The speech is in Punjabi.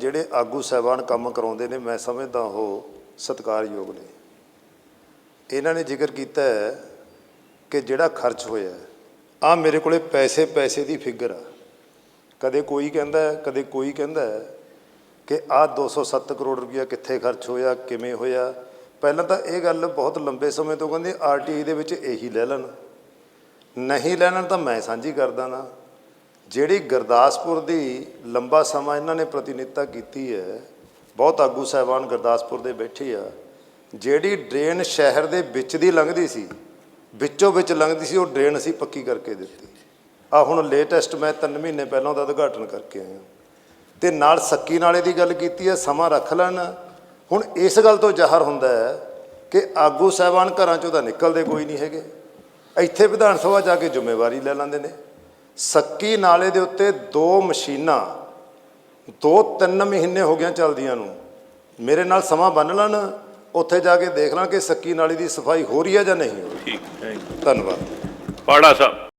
ਜਿਹੜੇ ਆਗੂ ਸਹਿਬਾਨ ਕੰਮ ਕਰਾਉਂਦੇ ਨੇ, ਮੈਂ ਸਮਝਦਾ ਉਹ ਸਤਿਕਾਰਯੋਗ ਨੇ। ਇਹਨਾਂ ਨੇ ਜ਼ਿਕਰ ਕੀਤਾ ਹੈ ਕਿ ਜਿਹੜਾ ਖਰਚ ਹੋਇਆ ਆ ਮੇਰੇ ਕੋਲੇ ਪੈਸੇ ਪੈਸੇ ਦੀ ਫਿਗਰ ਆ। ਕਦੇ ਕੋਈ ਕਹਿੰਦਾ ਕਦੇ ਕੋਈ ਕਹਿੰਦਾ ਹੈ ਕਿ ਆ 207 ਕਰੋੜ ਰੁਪਇਆ ਕਿੱਥੇ ਖਰਚ ਹੋਇਆ, ਕਿਵੇਂ ਹੋਇਆ। ਪਹਿਲਾਂ ਤਾਂ ਇਹ ਗੱਲ ਬਹੁਤ ਲੰਬੇ ਸਮੇਂ ਤੋਂ ਕਹਿੰਦੇ ਆਰਟੀਆਈ ਦੇ ਵਿੱਚ ਇਹੀ ਲੈ ਲੈਣ। ਨਹੀਂ ਲੈਣ ਤਾਂ ਮੈਂ ਸਾਂਝੀ ਕਰਦਾ ਨਾ। ਜਿਹੜੀ ਗੁਰਦਾਸਪੁਰ ਦੀ ਲੰਬਾ ਸਮਾਂ ਇਹਨਾਂ ਨੇ ਪ੍ਰਤੀਨਿਧਤਾ ਕੀਤੀ ਹੈ, ਬਹੁਤ ਆਗੂ ਸਾਹਿਬਾਨ ਗੁਰਦਾਸਪੁਰ ਦੇ ਬੈਠੇ ਆ, ਜਿਹੜੀ ਡਰੇਨ ਸ਼ਹਿਰ ਦੇ ਵਿੱਚ ਦੀ ਲੰਘਦੀ ਸੀ, ਵਿੱਚੋਂ ਵਿੱਚ ਲੰਘਦੀ ਸੀ, ਉਹ ਡਰੇਨ ਅਸੀਂ ਪੱਕੀ ਕਰਕੇ ਦਿੱਤੀ। ਆ ਹੁਣ ਲੇਟੈਸਟ ਮੈਂ 3 ਮਹੀਨੇ ਪਹਿਲਾਂ ਉਹਦਾ ਉਦਘਾਟਨ ਕਰਕੇ ਆਇਆ ਤੇ ਨਾਲ ਸੱਕੀ ਨਾਲੇ ਦੀ ਗੱਲ ਕੀਤੀ ਹੈ, ਸਮਾਂ ਰੱਖ ਲੈਣ। ਹੁਣ ਇਸ ਗੱਲ ਤੋਂ ਜ਼ਾਹਰ ਹੁੰਦਾ ਹੈ ਕਿ ਆਗੂ ਸਾਹਿਬਾਨ ਘਰਾਂ ਚੋਂ ਤਾਂ ਨਿਕਲਦੇ ਕੋਈ ਨਹੀਂ ਹੈਗੇ। ਇੱਥੇ ਵਿਧਾਨ ਸਭਾ ਜਾ ਕੇ ਜ਼ਿੰਮੇਵਾਰੀ ਲੈ ਲੈਂਦੇ ਨੇ। ਸੱਕੀ ਨਾਲੇ ਦੇ ਉੱਤੇ ਦੋ ਮਸ਼ੀਨਾਂ ਦੋ ਤਿੰਨ ਮਹੀਨੇ ਹੋ ਗਿਆ ਚੱਲਦੀਆਂ ਨੂੰ। ਮੇਰੇ ਨਾਲ ਸਮਾਂ ਬੰਨ ਲੈਣ ਉੱਥੇ ਜਾ ਕੇ ਦੇਖ ਲਾਂ ਕਿ ਸੱਕੀ ਨਾਲੀ ਦੀ ਸਫ਼ਾਈ ਹੋ ਰਹੀ ਹੈ ਜਾਂ ਨਹੀਂ ਹੋ ਰਹੀ। ਠੀਕ ਯੂ ਧੰਨਵਾਦ। ਪਾੜਾ ਸਾਹਿਬ।